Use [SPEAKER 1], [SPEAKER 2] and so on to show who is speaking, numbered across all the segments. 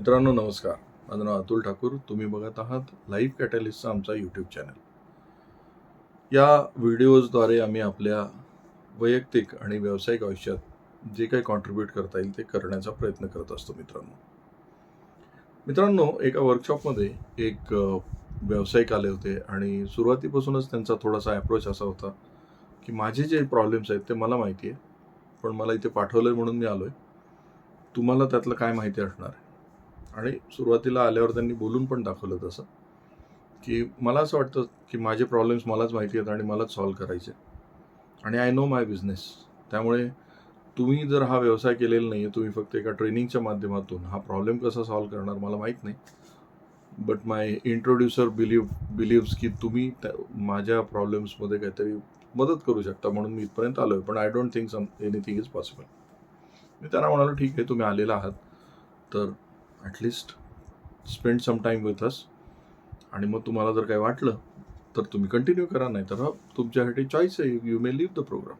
[SPEAKER 1] मित्रांनो नमस्कार. माझं नाव अतुल ठाकूर. तुम्ही बघत आहात लाईव्ह कॅटलिस्टचा आमचा यूट्यूब चॅनल या व्हिडिओजद्वारे आम्ही आपल्या वैयक्तिक आणि व्यावसायिक आयुष्यात जे काही कॉन्ट्रीब्यूट करता येईल ते करण्याचा प्रयत्न करत असतो मित्रांनो. मित्रांनो एका वर्कशॉपमध्ये एक व्यावसायिक आले होते आणि सुरुवातीपासूनच त्यांचा थोडासा अप्रोच असा होता की माझे जे प्रॉब्लेम्स आहेत ते मला माहिती आहे पण मला इथे पाठवलं आहे म्हणून मी आलो आहे तुम्हाला त्यातलं काय माहिती असणार आहे? आणि सुरुवातीला आल्यावर त्यांनी बोलून पण दाखवलं तसं की मला असं वाटतं की माझे प्रॉब्लेम्स मलाच माहिती आहेत आणि मलाच सॉल्व्ह करायचे आणि आय नो माय बिझनेस त्यामुळे तुम्ही जर हा व्यवसाय केलेला नाही आहे तुम्ही फक्त एका ट्रेनिंगच्या माध्यमातून हा प्रॉब्लेम कसा सॉल्व करणार मला माहीत नाही. But my introducer believe believes की तुम्ही त्या माझ्या प्रॉब्लेम्समध्ये काहीतरी मदत करू शकता म्हणून मी इथपर्यंत आलो आहे पण I don't think some anything is possible मी त्यांना म्हणालो ठीक आहे तुम्ही आलेला आहात. तर at least spend some time with us आणि मग तुम्हाला जर काही वाटलं तर तुम्ही कंटिन्यू करा नाही तर हा तुमच्यासाठी चॉईस आहे. You may leave the programme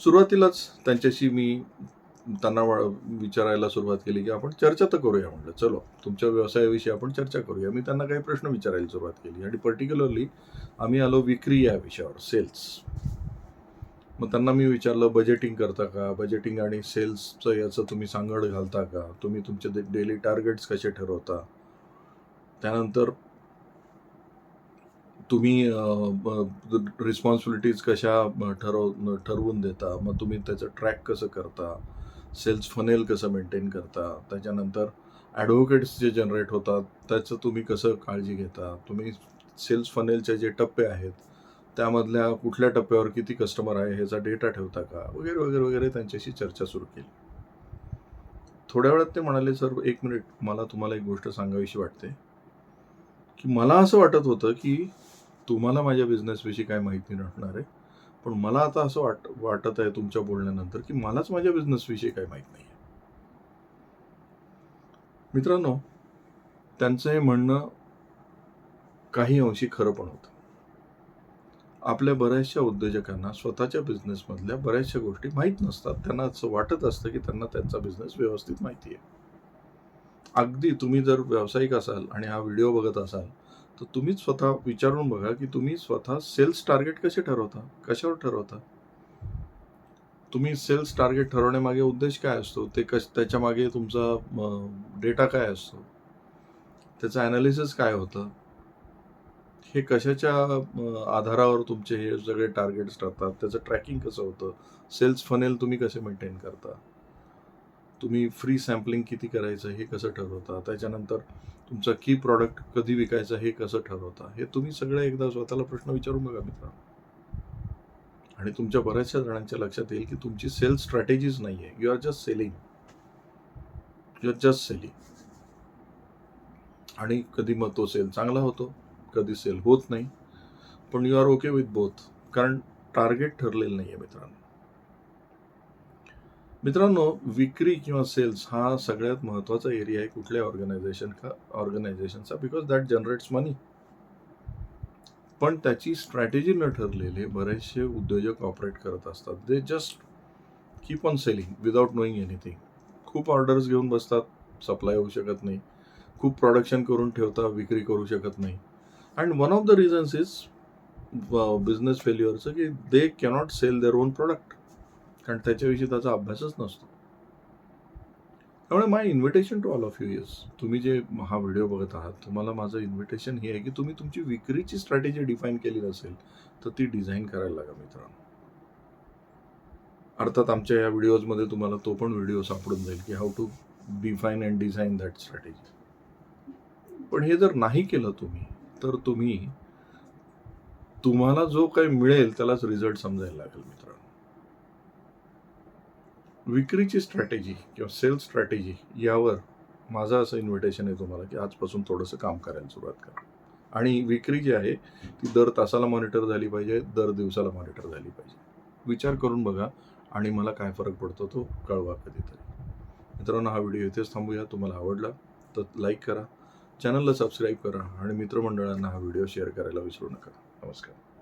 [SPEAKER 1] सुरुवातीलाच त्यांच्याशी मी त्यांना विचारायला सुरुवात केली की आपण चर्चा तर करूया म्हटलं. चलो तुमच्या व्यवसायाविषयी आपण चर्चा करूया. मी त्यांना काही प्रश्न विचारायला सुरुवात केली. आणि पर्टिक्युलरली आम्ही आलो विक्री या विषयावर सेल्स मग त्यांना मी विचारलं बजेटिंग करता का? बजेटिंग आणि सेल्सचं याचं तुम्ही सांगड घालता का? तुम्ही तुमचे डेली टार्गेट्स कसे ठरवता? त्यानंतर तुम्ही रिस्पॉन्सिबिलिटीज कशा ठरव ठरवून देता? मग तुम्ही त्याचं ट्रॅक कसं करता? सेल्स फनेल कसं मेंटेन करता? त्याच्यानंतर ॲडव्होकेट्स जे जनरेट होतात त्याचं तुम्ही कसं काळजी घेता? तुम्ही सेल्स फनेलचे जे टप्पे आहेत त्यामधल्या कुठल्या टप्प्यावर किती कस्टमर आहे ह्याचा डेटा ठेवता का? वगैरे वगैरे वगैरे त्यांच्याशी चर्चा सुरू केली. थोड्या वेळात ते म्हणाले सर एक मिनिट मला तुम्हाला एक गोष्ट सांगावीशी वाटते. की मला असं वाटत होतं की तुम्हाला माझ्या बिझनेसविषयी काय माहिती नसणार आहे पण मला आता असं वाट वाटत आहे तुमच्या बोलण्यानंतर की मलाच माझ्या बिझनेसविषयी काय माहीत नाही मित्रांनो त्यांचं हे म्हणणं काही अंशी खरं पण होतं. आपल्या बऱ्याचशा उद्योजकांना स्वतःच्या बिझनेसमधल्या बऱ्याचशा गोष्टी माहीत नसतात. त्यांना असं वाटत असतं की त्यांना त्यांचा बिझनेस व्यवस्थित माहिती आहे. अगदी तुम्ही जर व्यावसायिक असाल आणि हा व्हिडिओ बघत असाल तर तुम्हीच स्वतः विचारून बघा की तुम्ही स्वतः सेल्स टार्गेट कसे ठरवता? कशावर ठरवता? तुम्ही सेल्स टार्गेट ठरवण्यामागे उद्देश काय असतो? ते कश त्याच्यामागे तुमचा डेटा काय असतो? त्याचं ॲनालिसिस काय होतं? हे कशाच्या आधारावर तुमचे हे सगळे टार्गेट्स राहतात त्याचं ट्रॅकिंग कसं होतं? सेल्स फनेल तुम्ही कसे मेंटेन करता? तुम्ही फ्री सॅम्पलिंग किती करायचं हे कसं ठरवता? त्याच्यानंतर तुमचा की प्रॉडक्ट कधी विकायचं हे कसं ठरवता? हे तुम्ही सगळे एकदा स्वतःला प्रश्न विचारून बघा मित्रांनो. आणि तुमच्या बऱ्याचशा जणांच्या लक्षात येईल की तुमची सेल्स स्ट्रॅटेजीज नाही आहे you are just selling you are just selling आणि कधी मग तो सेल चांगला होतो? कधी सेल होत नाही. पण you are okay with both कारण टार्गेट ठरलेलं नाही आहे मित्रांनो. मित्रांनो विक्री किंवा सेल्स हा सगळ्यात महत्त्वाचा एरिया आहे कुठल्या ऑर्गनायझेशन का ऑर्गनायझेशनचा बिकॉज दॅट जनरेट्स मनी पण त्याची स्ट्रॅटेजी न ठरलेले बरेचसे उद्योजक ऑपरेट करत असतात. They just keep on selling without knowing anything खूप ऑर्डर्स घेऊन बसतात. सप्लाय होऊ शकत नाही. खूप प्रोडक्शन करून ठेवता विक्री करू शकत नाही. And one of the reasons is business फेल्युअरचं की they cannot sell their own product कारण त्याच्याविषयी त्याचा अभ्यासच नसतो. त्यामुळे my invitation to all of you is तुम्ही जे हा व्हिडिओ बघत आहात तुम्हाला माझं इन्व्हिटेशन हे आहे की तुम्ही तुमची विक्रीची स्ट्रॅटेजी डिफाईन केली असेल तर ती डिझाईन करायला लागा मित्रांनो. अर्थात आमच्या या व्हिडिओजमध्ये तुम्हाला तो पण व्हिडिओ सापडून जाईल की how to define and design that strategy पण हे जर नाही केलं तुम्ही तर तुम्ही तुम्हाला जो काही मिळेल त्यालाच रिझल्ट समजायला लागेल मित्रांनो. विक्रीची स्ट्रॅटेजी किंवा सेल्स स्ट्रॅटेजी यावर माझं असं इन्व्हिटेशन आहे तुम्हाला की आजपासून थोडंसं काम करायला सुरुवात करा. आणि विक्री जी आहे ती दर तासाला मॉनिटर झाली पाहिजे दर दिवसाला मॉनिटर झाली पाहिजे. विचार करून बघा आणि मला काय फरक पडतो तो कळवा कधीतरी. मित्रांनो हा व्हिडिओ इथेच थांबूया. तुम्हाला आवडला तर लाईक करा. चॅनलला सबस्क्राईब करा आणि मित्रमंडळांना हा व्हिडिओ शेअर करायला विसरू नका. नमस्कार.